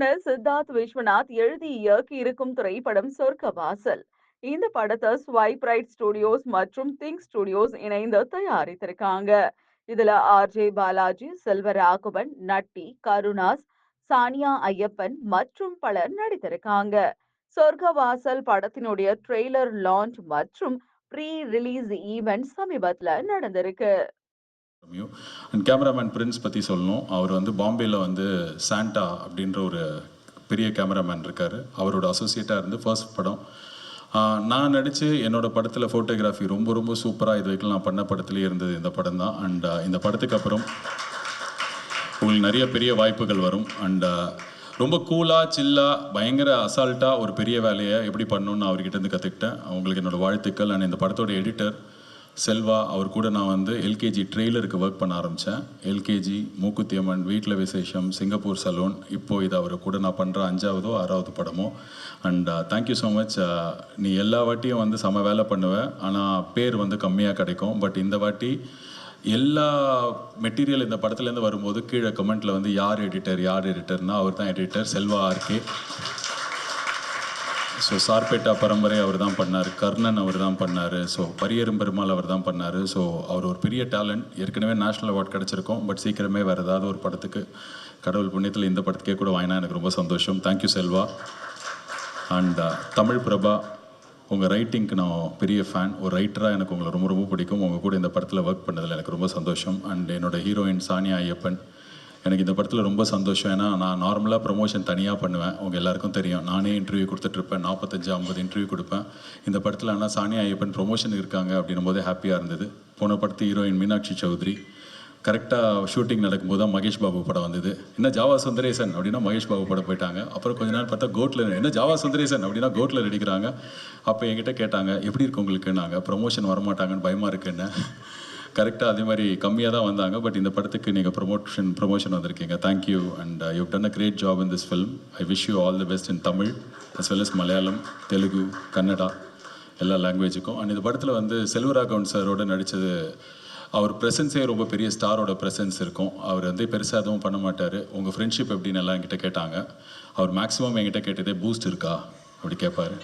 இயக்குனர் சித்தார்த் விஸ்வநாத் எழுதி இயக்கி இருக்கும் திரைப்படம் சொர்க்கவாசல். இந்த படத்தை ஸ்வைப் ரைட் ஸ்டுடியோஸ் மற்றும் திங்க் ஸ்டுடியோஸ் இணைந்து தயாரித்திருக்காங்க. இதுல ஆர்ஜே பாலாஜி செல்வராகவன் நட்டி கருணாஸ் சானியா ஐயப்பன் மற்றும் பலர் நடித்திருக்காங்க. சொர்க்கவாசல் படத்தினுடைய ட்ரெய்லர் லான்ச் மற்றும் ப்ரீ ரிலீஸ் ஈவெண்ட் சமீபத்துல நடந்திருக்கு. அண்ட் கேமராமேன் பிரின்ஸ் பற்றி சொல்லணும். அவர் வந்து பாம்பேயில் வந்து சாண்டா அப்படின்ற ஒரு பெரிய கேமராமேன் இருக்கார். அவரோட அசோசியேட்டாக இருந்து ஃபர்ஸ்ட் படம். நான் நடித்து என்னோட படத்தில் ஃபோட்டோகிராஃபி ரொம்ப ரொம்ப சூப்பராக இது வரைக்கும் நான் பண்ண படத்துலேயே இருந்தது இந்த படம் தான். அண்ட் இந்த படத்துக்கு அப்புறம் உங்களுக்கு நிறைய பெரிய வாய்ப்புகள் வரும். அண்ட் ரொம்ப கூலாக சில்லாக பயங்கர அசால்ட்டாக ஒரு பெரிய வேலையை எப்படி பண்ணணும்னு அவர்கிட்ட இருந்து கற்றுக்கிட்டேன் உங்களுக்கு என்னோடய வாழ்த்துக்கள். அண்ட் இந்த படத்தோட எடிட்டர் செல்வா அவர் கூட நான் வந்து எல்கேஜி ட்ரெய்லருக்கு ஒர்க் பண்ண ஆரம்பித்தேன் எல்கேஜி மூக்குத்தியம்மன் வீட்டில் விசேஷம் சிங்கப்பூர் சலூன் இப்போது இது அவர் கூட நான் பண்ணுற அஞ்சாவதோ ஆறாவது படமோ. அண்ட் தேங்க்யூ ஸோ மச் நீ எல்லா வாட்டியும் வந்து செம வேலை பண்ணுவேன் ஆனால் பேர் வந்து கம்மியாக கிடைக்கும். பட் இந்த வாட்டி எல்லா மெட்டீரியல் இந்த படத்துலேருந்து வரும்போது கீழே கமெண்ட்டில் வந்து யார் எடிட்டர் யார் எடிட்டர்னா அவர் தான் editor Selva RK so Sarpatta Parambarai அவர் தான் பண்ணார். கர்ணன் அவர் தான் பண்ணார். ஸோ பரியரும் பெருமாள் அவர் தான் பண்ணார். ஸோ அவர் ஒரு பெரிய டேலண்ட் ஏற்கனவே நேஷ்னல் அவார்ட் கிடச்சிருக்கோம். பட் சீக்கிரமே வேறு ஏதாவது ஒரு படத்துக்கு கடவுள் புண்ணியத்தில் இந்த படத்துக்கே கூட வாங்கினா எனக்கு ரொம்ப சந்தோஷம். Thank you Selva and Tamil Prabha உங்கள் ரைட்டிங்க்கு நான் பெரிய ஃபேன் ஒரு ரைட்டராக எனக்கு உங்களை ரொம்ப ரொம்ப பிடிக்கும். உங்கள் கூட இந்த படத்தில் ஒர்க் பண்ணதில் எனக்கு ரொம்ப சந்தோஷம். அண்ட் என்னோடய ஹீரோயின் சானியா ஐயப்பன் எனக்கு இந்த படத்தில் ரொம்ப சந்தோஷம். ஏன்னா நான் நார்மலாக ப்ரமோஷன் தனியாக பண்ணுவேன். உங்கள் எல்லாருக்கும் தெரியும். நானே இன்டர்வியூ கொடுத்துட்ருப்பேன் நாற்பத்தஞ்சு ஐம்பது இன்டர்வியூ கொடுப்பேன். இந்த படத்தில் ஆனால் சானியா ஐயப்பன் ப்ரொமோஷன் இருக்காங்க அப்படின்னும் போதே ஹாப்பியாக இருந்தது. போன படத்து ஹீரோயின் மீனாட்சி சௌத்ரி. கரெக்டாக ஷூட்டிங் நடக்கும்போது தான் மகேஷ் பாபு படம் வந்தது. என்ன ஜாவா சுந்தரேசன் அப்படின்னா மகேஷ் பாபு படம் போயிட்டாங்க. அப்புறம் கொஞ்ச நாள் பார்த்தா கோட்டில் என்ன ஜாவா சுந்தரேசன் அப்படின்னா கோட்டில் நடிக்கிறாங்க. அப்போ என்கிட்ட கேட்டாங்க எப்படி இருக்கு உங்களுக்கு? நாங்கள் ப்ரொமோஷன் வரமாட்டாங்கன்னு பயமாக இருக்குன்னு. கரெக்டாக அதே மாதிரி கம்மியாக தான் வந்தாங்க. பட் இந்த படத்துக்கு நீங்கள் ப்ரொமோஷன் ப்ரொமோஷன் வந்திருக்கீங்க. Thank you and you done a great job in this film I wish you all the best in Tamil as well as Malayalam Telugu Kannada எல்லா லாங்குவேஜுக்கும் அண்ட் இந்த படத்தில் வந்து செல்வராகவன் சாரோட நடித்தது அவர் ப்ரெசன்ஸே ரொம்ப பெரிய ஸ்டாரோட ப்ரெசன்ஸ் இருக்கும். அவர் வந்து பெருசாக எதுவும் பண்ண மாட்டார். உங்கள் ஃப்ரெண்ட்ஷிப் எப்படின்னு எல்லாம் என்கிட்ட கேட்டாங்க. அவர் மேக்ஸிமம் என்கிட்ட கேட்டதே பூஸ்ட் இருக்கா? அப்படி கேட்பாரு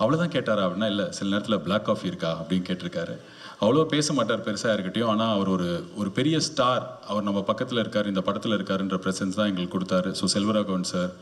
அவ்வளோதான் கேட்டாரா அப்படின்னா இல்லை சில நேரத்தில் பிளாக் காஃபி இருக்கா? அப்படின்னு கேட்டிருக்காரு. அவ்வளோ பேச மாட்டார் பெருசாக இருக்கட்டும் ஆனால் அவர் ஒரு ஒரு பெரிய ஸ்டார் அவர் நம்ம பக்கத்தில் இருக்கார் இந்த படத்தில் இருக்காருன்ற ப்ரெசன்ஸ் தான் எங்களுக்கு கொடுத்தாரு. So Selvaraghavan sir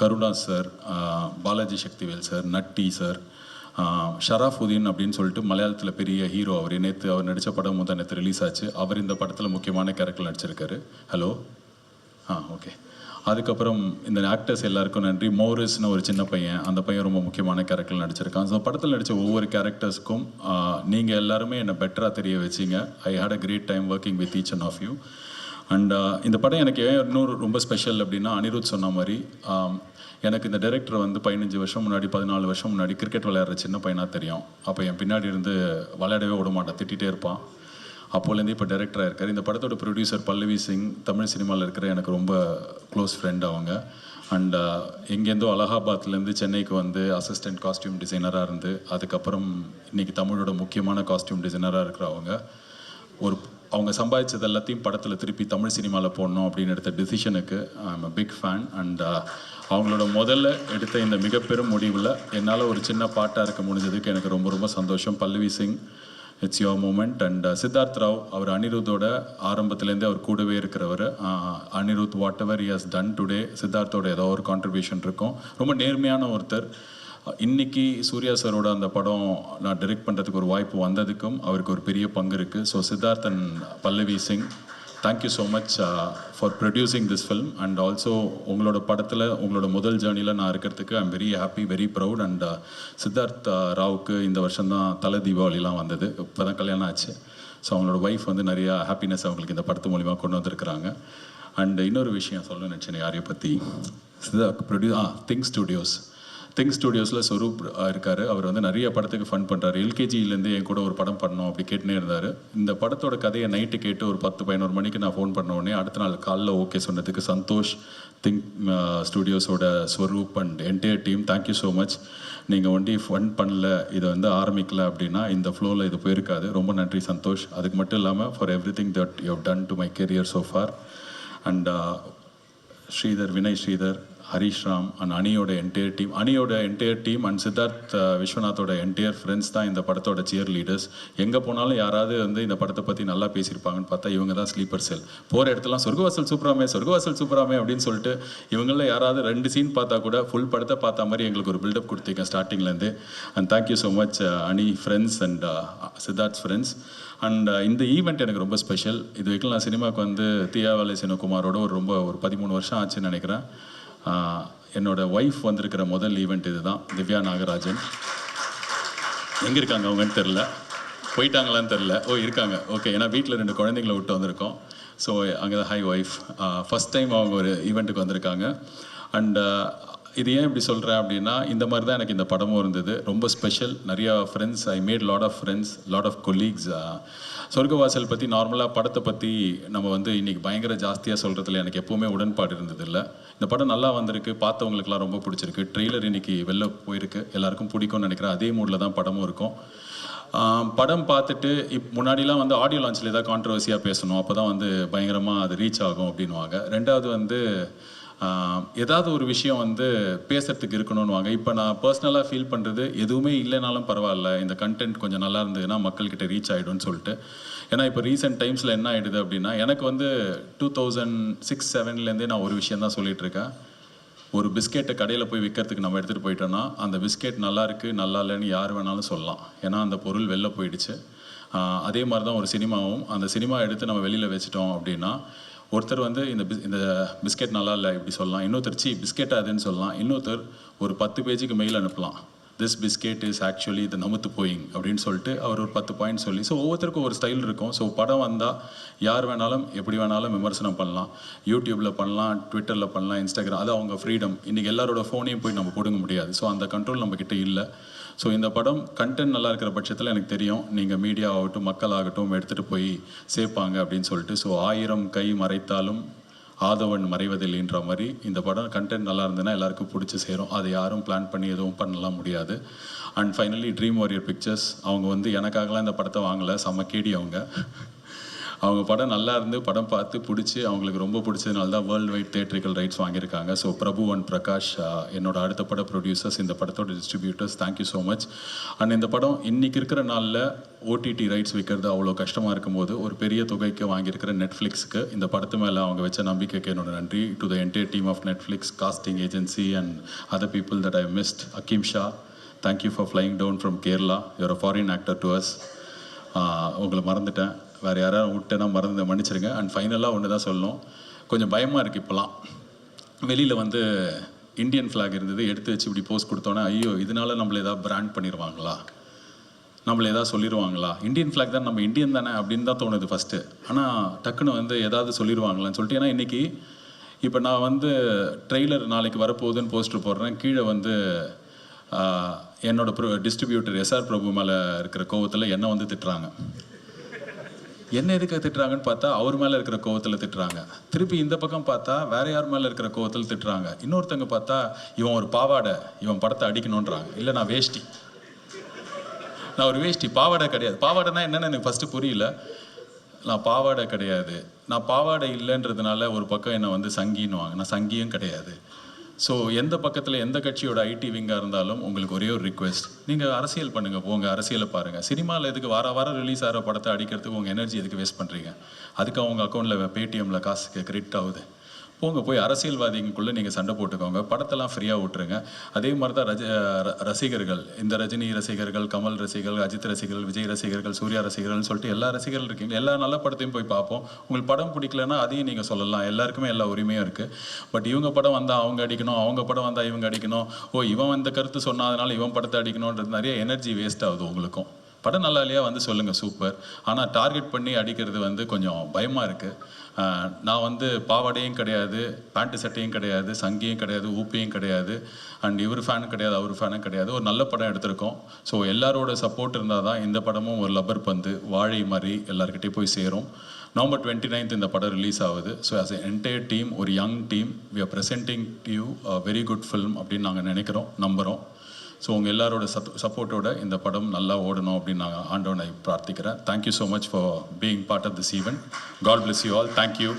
Karuna sir Balaji Sakthivel sir Natty sir Sharafudheen அப்படின்னு சொல்லிட்டு மலையாளத்தில் பெரிய ஹீரோ அவர். நேற்று அவர் நடித்த படம் முதல் நேற்று ரிலீஸ் ஆச்சு. அவர் இந்த படத்தில் முக்கியமான கேரக்டர் நடிச்சிருக்காரு. ஹலோ ஆ ஓகே அதுக்கப்புறம் இந்த ஆக்டர்ஸ் எல்லாருக்கும் நன்றி. மோரிஸ்னு ஒரு சின்ன பையன் அந்த பையன் ரொம்ப முக்கியமான கேரக்டர் நடிச்சிருக்கான். ஸோ படத்தில் நடித்த ஒவ்வொரு கேரக்டர்ஸ்க்கும் நீங்கள் எல்லாருமே என்னை பெட்டராக தெரிய வச்சிங்க. I had a great time working with each and of you and இந்த படம் எனக்கு ஏன் இன்னொரு ரொம்ப ஸ்பெஷல் அப்படின்னா அனிருத் சொன்ன மாதிரி எனக்கு இந்த டைரக்டர் வந்து பதினஞ்சு வருஷம் முன்னாடி பதினாலு வருஷம் முன்னாடி கிரிக்கெட் விளையாடுற சின்ன பையனாக தெரியும். அப்போ என் பின்னாடி இருந்து விளையாடவே விட மாட்டேன் திட்டிகிட்டே இருப்பான். அப்போலேருந்து இப்போ டைரக்டராக இருக்கார். இந்த படத்தோட ப்ரொடியூசர் பல்லவி சிங் தமிழ் சினிமாவில் இருக்கிற எனக்கு ரொம்ப க்ளோஸ் ஃப்ரெண்ட் அவங்க. அண்ட் uh, எங்கேருந்தோ அலகாபாத்லேருந்து சென்னைக்கு வந்து அசிஸ்டன்ட் காஸ்டியூம் டிசைனராக இருந்து அதுக்கப்புறம் இன்றைக்கி தமிழோட முக்கியமான காஸ்டியூம் டிசைனராக இருக்கிற அவங்க. ஒரு அவங்க சம்பாதிச்சது எல்லாத்தையும் படத்தில் திருப்பி தமிழ் சினிமாவில் போடணும் அப்படின்னு எடுத்த டிசிஷனுக்கு I'm a big fan and அவங்களோட முதல்ல எடுத்த இந்த மிகப்பெரும் முடிவில் என்னால் ஒரு சின்ன பாட்டாக இருக்க முடிஞ்சதுக்கு எனக்கு ரொம்ப ரொம்ப சந்தோஷம். Pallavi Singh it's your moment and Siddharth Rao அவர் அனிருத்தோட ஆரம்பத்துலேருந்தே அவர் கூடவே இருக்கிறவர். Anirudh whatever has done today சித்தார்த்தோட ஏதோ ஒரு கான்ட்ரிபியூஷன் இருக்கும். ரொம்ப நேர்மையான ஒருத்தர். இன்னைக்கு சூர்யா சாரோட அந்த படம் நான் டைரக்ட் பண்ணுறதுக்கு ஒரு வாய்ப்பு வந்ததுக்கும் அவருக்கு ஒரு பெரிய பங்கு இருக்குது so Siddharth and Pallavi Singh thank you so much for producing this film and also உங்களோட படத்தில் உங்களோட முதல் ஜேர்னியில் நான் இருக்கிறதுக்கு I'm very happy very proud and Siddharth ராவுக்கு இந்த வருஷம் தான் தலை தீபாவளிலாம் வந்தது. இப்போ தான் கல்யாணம் ஆச்சு. ஸோ அவங்களோட ஒய்ஃப் வந்து நிறையா ஹாப்பினஸ் அவங்களுக்கு இந்த படத்து மூலிமா கொண்டு வந்திருக்கிறாங்க. அண்ட் இன்னொரு விஷயம் சொல்லணும்னு நினச்சேன் யாரையை பற்றி சித்தார்த் ப்ரொடியூ ஆ திங்க் ஸ்டுடியோஸ் திங் ஸ்டுடியோஸில் ஸ்வரூப் இருக்கார். அவர் வந்து நிறைய படத்துக்கு ஃபன் பண்ணுறாரு எல்கேஜிலேருந்து என் கூட ஒரு படம் பண்ணோம் அப்படி கேட்டுனே இருந்தார். இந்த படத்தோட கதையை நைட்டு கேட்டு ஒரு பத்து பதினோரு மணிக்கு நான் ஃபோன் பண்ண உடனே அடுத்த நாள் காலைல ஓகே சொன்னதுக்கு Santhosh think ஸ்டுடியோஸோட Swaroop and entire team thank you so much நீங்கள் ஒண்டி ஃபன் பண்ணல இதை வந்து ஆரம்பிக்கல அப்படின்னா இந்த ஃப்ளோவில் இது போயிருக்காது. ரொம்ப நன்றி சந்தோஷ். அதுக்கு மட்டும் இல்லாமல் for everything that you done to my career so far and Sridhar Vinay Sridhar Harish Ram and அணியோட என்டையர் டீம் அணியோட என்டையர் டீம் அண்ட் சித்தார்த் விஸ்வநாத்தோட என்டையர் ஃப்ரெண்ட்ஸ் தான் இந்த படத்தோட சியர் லீடர்ஸ் எங்கே போனாலும் யாராவது வந்து இந்த படத்தை பற்றி நல்லா பேசியிருப்பாங்கன்னு பார்த்தா இவங்க தான் ஸ்லீப்பர் செல் போகிற இடத்துலாம் சொர்க்கவாசல் சூப்பராமே சொர்க்கவாசல் சூப்பராமே அப்படின்னு சொல்லிட்டு இவங்களில் யாராவது ரெண்டு சீன் பார்த்தா கூட ஃபுல் படத்தை பார்த்த மாதிரி எங்களுக்கு ஒரு பில்டப் கொடுத்தீங்க ஸ்டார்டிங்லேருந்து and thank you so much அணி friends and Siddharth friends and இந்த ஈவெண்ட் எனக்கு ரொம்ப ஸ்பெஷல் இது வரைக்கும் நான் சினிமாவுக்கு வந்து தியாவாலை சினகுமாரோட ஒரு ரொம்ப ஒரு பதிமூணு வருஷம் ஆச்சுன்னு நினைக்கிறேன். என்னோட ஒய்ஃப் வந்திருக்கிற முதல் ஈவெண்ட் இதுதான். திவ்யா நாகராஜன். எங்கே இருக்காங்க அவங்கன்னு தெரில போயிட்டாங்களான்னு தெரில ஓ இருக்காங்க. ஓகே ஏன்னா வீட்டில் ரெண்டு குழந்தைங்கள விட்டு வந்திருக்கோம். ஸோ அங்கே தான் ஹை ஒய்ஃப் ஃபஸ்ட் டைம் அவங்க ஒரு ஈவெண்ட்டுக்கு வந்திருக்காங்க. அண்ட் இது ஏன் இப்படி சொல்கிறேன் அப்படின்னா இந்த மாதிரி தான் எனக்கு இந்த படமும் இருந்தது. ரொம்ப ஸ்பெஷல் நிறையா friends I made lot of friends lot of colleagues Sorgavaasal பற்றி நார்மலாக படத்தை பற்றி நம்ம வந்து இன்றைக்கி பயங்கர ஜாஸ்தியாக சொல்கிறதுல எனக்கு எப்போவுமே உடன்பாடு இருந்ததில்ல. இந்த படம் நல்லா வந்திருக்கு பார்த்தவங்களுக்குலாம் ரொம்ப பிடிச்சிருக்கு. ட்ரெய்லர் இன்னைக்கு வெளில போயிருக்கு. எல்லாருக்கும் பிடிக்கும்னு நினைக்கிறேன். அதே மூடில் தான் படமும் இருக்கும். படம் பார்த்துட்டு இப் முன்னாடிலாம் வந்து ஆடியோ லான்ச்சில் ஏதாவது கான்ட்ரவர்சியாக பேசணும். அப்போ தான் வந்து பயங்கரமாக அது ரீச் ஆகும் அப்படின்வாங்க ரெண்டாவது வந்து ஏதாவது ஒரு விஷயம் வந்து பேசுறதுக்கு இருக்கணும்னுவாங்க. இப்போ நான் பர்சனலாக ஃபீல் பண்ணுறது எதுவுமே இல்லைனாலும் பரவாயில்ல. இந்த கண்டென்ட் கொஞ்சம் நல்லா இருந்ததுன்னா மக்கள்கிட்ட ரீச் ஆகிடும்னு சொல்லிட்டு. ஏன்னா இப்போ ரீசெண்ட் டைம்ஸில் என்ன ஆகிடுது அப்படின்னா எனக்கு வந்து டூ தௌசண்ட் சிக்ஸ் செவன்லேருந்தே நான் ஒரு விஷயம் தான் சொல்லிட்டு இருக்கேன். ஒரு பிஸ்கெட்டை கடையில் போய் விற்கிறதுக்கு நம்ம எடுத்துகிட்டு போயிட்டோம்னா அந்த பிஸ்கெட் நல்லா இருக்குது நல்லா இல்லைன்னு யார் வேணாலும் சொல்லலாம். ஏன்னா அந்த பொருள் வெளில போயிடுச்சு. அதே மாதிரி தான் ஒரு சினிமாவும். அந்த சினிமா எடுத்து நம்ம வெளியில் வச்சிட்டோம் அப்படின்னா ஒருத்தர் வந்து இந்த பிஸ் இந்த பிஸ்கெட் நல்லா இல்லை இப்படி சொல்லலாம். இன்னொருத்தர் சி பிஸ்கெட் அதுன்னு சொல்லலாம். இன்னொருத்தர் ஒரு பத்து பேஜுக்கு மெயில் அனுப்பலாம். திஸ் பிஸ்கெட் இஸ் ஆக்சுவலி இது நமத்து போயிங் அப்படின்னு சொல்லிட்டு அவர் ஒரு பத்து பாயிண்ட் சொல்லி ஸோ ஒவ்வொருத்தருக்கும் ஒரு ஸ்டைல் இருக்கும். ஸோ படம் வந்தால் யார் வேணாலும் எப்படி வேணாலும் விமர்சனம் பண்ணலாம். யூடியூப்பில் பண்ணலாம் ட்விட்டரில் பண்ணலாம் இன்ஸ்டாகிராம் அது அவங்க ஃப்ரீடம் இன்றைக்கி எல்லாரோட ஃபோனையும் போய் நம்ம பிடுங்க முடியாது. ஸோ அந்த கண்ட்ரோல் நம்மக்கிட்ட இல்லை. ஸோ இந்த படம் கண்டென்ட் நல்லா இருக்கிற பட்சத்தில் எனக்கு தெரியும். நீங்கள் மீடியா ஆகட்டும் மக்கள் ஆகட்டும் எடுத்துகிட்டு போய் சேர்ப்பாங்க அப்படின்னு சொல்லிட்டு. ஸோ ஆயிரம் கை மறைத்தாலும் ஆதவன் மறைவதில்லைன்ற மாதிரி இந்த படம் கண்டென்ட் நல்லா இருந்ததுன்னா எல்லாருக்கும் பிடிச்சி சேரும். அதை யாரும் பிளான் பண்ணி எதுவும் பண்ணலாம் முடியாது. And finally Dream Warrior Pictures அவங்க வந்து எனக்காகலாம் இந்த படத்தை வாங்கலை. செம்ம கேடி அவங்க. அவங்க படம் நல்லா இருந்து படம் பார்த்து பிடிச்சி அவங்களுக்கு ரொம்ப பிடிச்சதுனால தான் வேர்ல்டு வைட் தேட்ரிக்கல் ரைட்ஸ் வாங்கியிருக்காங்க. ஸோ பிரபு அண்ட் பிரகாஷ் என்னோட அடுத்த பட ப்ரொடியூசர்ஸ் இந்த படத்தோட distributors thank you so much and இந்த படம் இன்னைக்கு இருக்கிற நாளில் ஓடிடி ரைட்ஸ் விற்கிறது அவ்வளோ கஷ்டமாக இருக்கும்போது ஒரு பெரிய தொகைக்கு வாங்கியிருக்கிற நெட்ஃப்ளிக்ஸ்க்கு இந்த படத்து மேலே அவங்க வச்ச நம்பிக்கைக்கு என்னோட நன்றி. To the entire team of Netflix casting agency and other people that I missed Akeem Shah thank you for flying down from Kerala your foreign actor to us உங்களை மறந்துட்டேன். வேறு யாராவது விட்டேன்னா மறந்து மன்னிச்சிருங்க. அண்ட் ஃபைனலாக ஒன்று தான் சொல்லணும். கொஞ்சம் பயமாக இருக்குது இப்போலாம் வெளியில் வந்து இந்தியன் ஃப்ளாக் இருந்தது எடுத்து வச்சு இப்படி போஸ்ட் கொடுத்தோன்னே ஐயோ இதனால நம்மளை ஏதாவது பிராண்ட் பண்ணிடுவாங்களா நம்மளை ஏதாவது சொல்லிடுவாங்களா இந்தியன் ஃப்ளாக் தான் நம்ம இந்தியன் தானே அப்படின்னு தான் தோணுது ஃபஸ்ட்டு ஆனால் டக்குன்னு வந்து ஏதாவது சொல்லிடுவாங்களான்னு சொல்லிட்டு ஏன்னா இன்றைக்கி இப்போ நான் வந்து ட்ரெய்லர் நாளைக்கு வரப்போகுதுன்னு போஸ்டர் போடுறேன். கீழே வந்து என்னோடய ப்ரோ டிஸ்ட்ரிபியூட்டர் எஸ்ஆர் பிரபு மேலே இருக்கிற கோவத்தில் என்ன வந்து திட்டுறாங்க. என்ன எதுக்கு திட்டுறாங்கன்னு பார்த்தா அவர் மேலே இருக்கிற கோவத்தில் திட்டுறாங்க. திருப்பி இந்த பக்கம் பார்த்தா வேற யார் மேலே இருக்கிற கோவத்தில் திட்டுறாங்க. இன்னொருத்தங்க பார்த்தா இவன் ஒரு பாவாடை இவன் படத்தை அடிக்கணுன்றாங்க இல்லை நான் வேஷ்டி. நான் ஒரு வேஷ்டி பாவாடை கிடையாது. பாவாடைனா என்னென்னு எனக்கு ஃபஸ்ட்டு புரியல. நான் பாவாடை கிடையாது. நான் பாவாடை இல்லைன்றதுனால ஒரு பக்கம் என்னை வந்து சங்கின்னுவாங்க. நான் சங்கியும் கிடையாது. ஸோ எந்த பக்கத்தில் எந்த கட்சியோட ஐடி விங்காக இருந்தாலும் உங்களுக்கு ஒரே ஒரு ரிக்வெஸ்ட் நீங்கள் அரசியல் பண்ணுங்கள் போங்க அரசியலை பாருங்கள் சினிமாவில் எதுக்கு வார வாரம் ரிலீஸ் ஆகிற படத்தை அடிக்கிறதுக்கு உங்கள் எனர்ஜி எதுக்கு வேஸ்ட் பண்ணுறீங்க அதுக்கு அவங்க அக்கௌண்ட்டில் பேடிஎம்மில் காசுக்கு கிரெடிட் ஆகுது. போங்க போய் அரசியல்வாதிகளுக்குள்ளே நீங்கள் சண்டை போட்டுக்கோங்க. படத்தெல்லாம் ஃப்ரீயாக விட்டுருங்க. அதே மாதிரி தான் ரஜ ர- ரசிகர்கள். இந்த ரஜினி ரசிகர்கள் கமல் ரசிகர்கள் அஜித் ரசிகர்கள் விஜய் ரசிகர்கள் சூர்யா ரசிகர்கள்னு சொல்லிட்டு எல்லா ரசிகர்கள் இருக்கீங்க. எல்லா நல்ல படத்தையும் போய் பார்ப்போம். உங்களுக்கு படம் பிடிக்கலன்னா அதையும் நீங்கள் சொல்லலாம். எல்லாருக்குமே எல்லா உரிமையும் இருக்குது பட் இவங்க படம் வந்தால் அவங்க அடிக்கணும் அவங்க படம் வந்தால் இவங்க அடிக்கணும். ஓ இவன் இந்த கருத்து சொன்னதுனால இவன் படத்தை அடிக்கணுன்றது நிறைய எனர்ஜி வேஸ்ட் ஆகுது உங்களுக்கும். படம் நல்லா இல்லையா வந்து சொல்லுங்கள் சூப்பர் ஆனால் டார்கெட் பண்ணி அடிக்கிறது வந்து கொஞ்சம் பயமாக இருக்குது நான் வந்து பாவாடையும் கிடையாது பேண்ட்டு சட்டையும் கிடையாது சங்கியும் கிடையாது ஊப்பியும் கிடையாது அண்ட் இவர் ஃபேனும் கிடையாது அவர் ஃபேனும் கிடையாது. ஒரு நல்ல படம் எடுத்திருக்கோம். ஸோ எல்லாரோட சப்போர்ட் இருந்தால் தான் இந்த படமும் ஒரு லப்பர் பந்து வாழை மாதிரி எல்லாருக்கிட்டே போய் சேரும். நவம்பர் டுவெண்ட்டி நைன்த் இந்த படம் ரிலீஸ் ஆகுது. ஸோ ஆஸ் என்டையர் டீம் ஒரு young team we are presenting you very good film அப்படின்னு நாங்கள் நினைக்கிறோம் நம்புகிறோம் ஸோ உங்கள் எல்லாரோட சப் சப்போர்ட்டோட இந்த படம் நல்லா ஓடணும் அப்படின்னு நான் ஆண்டவனை பிரார்த்திக்கிறேன். Thank you so much for being part of this event God bless you all thank you